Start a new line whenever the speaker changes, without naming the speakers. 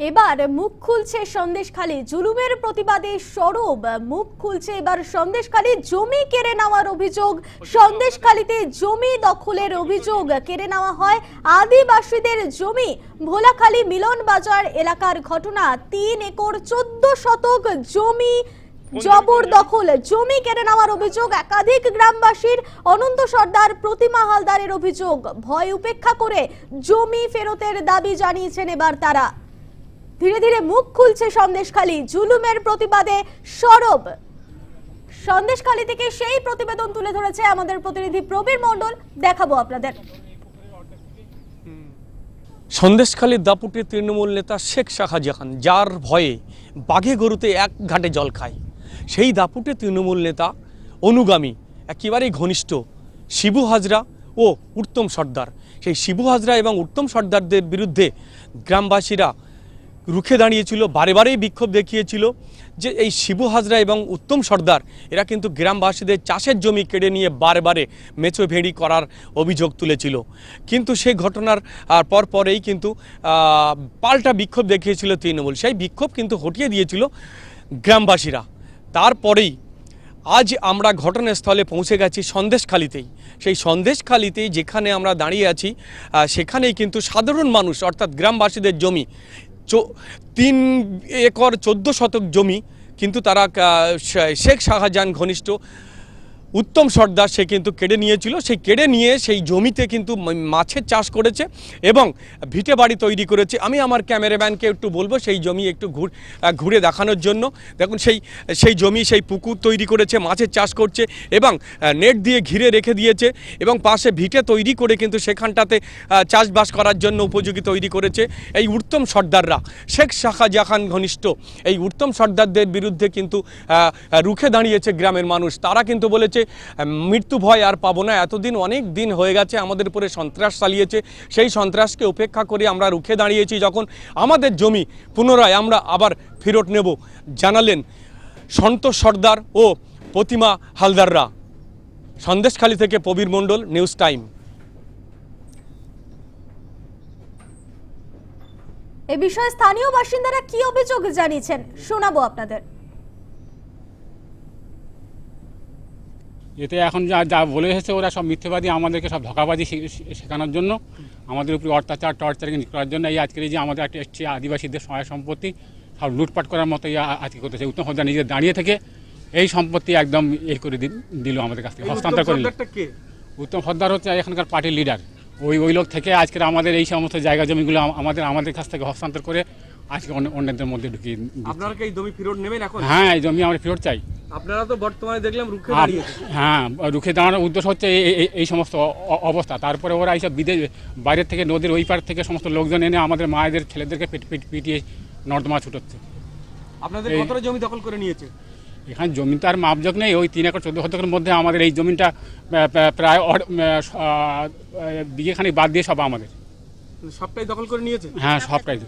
এবার মুখ খুলছে সন্দেশখালী। জুলুমের প্রতিবাদে সরব। মুখ খুলছে এবার সন্দেশখালী। জমি কেড়ে নেওয়ার অভিযোগ। সন্দেশখালীতে জমি দখলের অভিযোগ। কেড়ে নেওয়া হয় আদিবাসীদের জমি। ভোলাখালী মিলন বাজার এলাকার ঘটনা। তিন একর চোদ্দ শতক জমি জবরদখল জমি কেড়ে নেওয়ার অভিযোগ। একাধিক গ্রামবাসীর অনন্ত সর্দার প্রতিমা হালদারের অভিযোগ। ভয় উপেক্ষা করে জমি ফেরতের দাবি জানিয়েছেন এবার তারা। ধীরে ধীরে মুখ খুলছে সন্দেশখালী। জুলুমের প্রতিবাদে সরব। সন্দেশখালী থেকে সেই প্রতিবেদন তুলে ধরেছে আমাদের প্রতিনিধি প্রবীর মণ্ডল। দেখাবো আপনাদের।
সন্দেশখালীর দাপুটে তৃণমূল নেতা শেখ শাহজাহান, যার ভয়ে বাঘে গরুতে এক ঘাটে জল খায়। সেই দাপুটে তৃণমূল নেতা অনুগামী, একেবারেই ঘনিষ্ঠ শিবু হাজরা ও উত্তম সর্দার। সেই শিবু হাজরা এবং উত্তম সর্দারদের বিরুদ্ধে গ্রামবাসীরা রুখে দাঁড়িয়েছিল, বারে বারেই বিক্ষোভ দেখিয়েছিল যে এই শিবু হাজরা এবং উত্তম সর্দার, এরা কিন্তু গ্রামবাসীদের চাষের জমি কেড়ে নিয়ে বারে মেচো ভেড়ি করার অভিযোগ তুলেছিল। কিন্তু সেই ঘটনার পর পরেই কিন্তু পাল্টা বিক্ষোভ দেখিয়েছিল তৃণমূল। সেই বিক্ষোভ কিন্তু হটিয়ে দিয়েছিল গ্রামবাসীরা। তারপরেই আজ আমরা ঘটনাস্থলে পৌঁছে গেছি সন্দেশখালিতেই। সেই সন্দেশখালিতেই যেখানে আমরা দাঁড়িয়ে আছি সেখানেই কিন্তু সাধারণ মানুষ, অর্থাৎ গ্রামবাসীদের জমি তিন একর চোদ্দ শতক জমি কিন্তু তারা শেখ শাহজাহান ঘনিষ্ঠ। উত্তম সর্দার সে কিন্তু কেড়ে নিয়েছিল। সেই কেড়ে নিয়ে সেই জমিতে কিন্তু মাছের চাষ করেছে এবং ভিটে বাড়ি তৈরি করেছে। আমি আমার ক্যামেরাম্যানকে একটু বলব, সেই জমি একটু ঘুর ঘুরে দেখানোর জন্য। দেখুন, সেই সেই জমি, সেই পুকুর তৈরি করেছে, মাছের চাষ করছে এবং নেট দিয়ে ঘিরে রেখে দিয়েছে এবং পাশে ভিটে তৈরি করে কিন্তু সেখানটাতে চাষবাস করার জন্য উপযোগী তৈরি করেছে এই উত্তম সর্দাররা। শেখ শাখা জাহান ঘনিষ্ঠ এই উত্তম সর্দারদের বিরুদ্ধে কিন্তু রুখে দাঁড়িয়েছে গ্রামের মানুষ। তারা কিন্তু বলেছে আহ, মৃত্যু ভয় আর পাবো না। এতদিন অনেক দিন হয়ে গেছে আমাদের উপরে সন্ত্রাস চালিয়েছে। সেই সন্ত্রাসকে উপেক্ষা করে আমরা রুখে দাঁড়িয়েছি যখন আমাদের জমি পুনরায় আমরা আবার ফেরত নেব জানালেন সন্তোষ সর্দার ও প্রতিমা হালদাররা। সন্দেশখালী থেকে প্রবীর মণ্ডল নিউজ টাইম।
এ বিষয়ে স্থানীয় বাসিন্দারা কি অভিযোগ জানিয়েছেন শোনাবো আপনাদের।
এতে এখন যা যা বলে এসেছে ওরা সব মিথ্যেবাদী আমাদেরকে সব ধোকাবাজি শেখানোর জন্য। আমাদের উপরে অত্যাচার টর্চারিং করার জন্য এই আজকের এই যে আমাদের একটা এসছে আদিবাসীদের সহায় সম্পত্তি সব লুটপাট করার মতো আজকে করতেছে। উত্তম সর্দার নিজে দাঁড়িয়ে থেকে এই সম্পত্তি একদম এ করে দিল আমাদের কাছ থেকে হস্তান্তর করে উত্তম সর্দার হচ্ছে এখানকার পার্টির লিডার। ওই ওই লোক থেকে আজকের আমাদের এই সমস্ত জায়গা জমিগুলো আমাদের আমাদের কাছ থেকে হস্তান্তর করে আজকে অন্য- অন্যদের মধ্যে ঢুকিয়ে।
আপনারা কি এই জমি ফেরত নেবেন এখন?
হ্যাঁ এই জমি আমরা ফেরত চাই।
আপনারা তো বর্তমানে দেখলাম রুখে
আপ- হ্যাঁ রুখে দাঁড়ানোর উদ্দেশ্য হচ্ছে এই- সমস্ত অবস্থা। তারপরে ওরা এইসব বিদেশ বাইরের থেকে নদীর ওই পার থেকে সমস্ত লোকজন এনে আমাদের মায়েদের ছেলেদেরকে পিট- পিট- পিটিয়ে নর্দমা ছুটোচ্ছে।
আপনাদের কতটা জমি দখল করে নিয়েছে?
এখানে জমি তো আর মাপজোক নেই ওই তিন একর চোদ্দ শতকের মধ্যে আমাদের এই জমিটা প্রায় বিঘেখানি বাদ দিয়ে সব আমাদের।
সবটাই দখল করে নিয়েছে?
হ্যাঁ সবটাই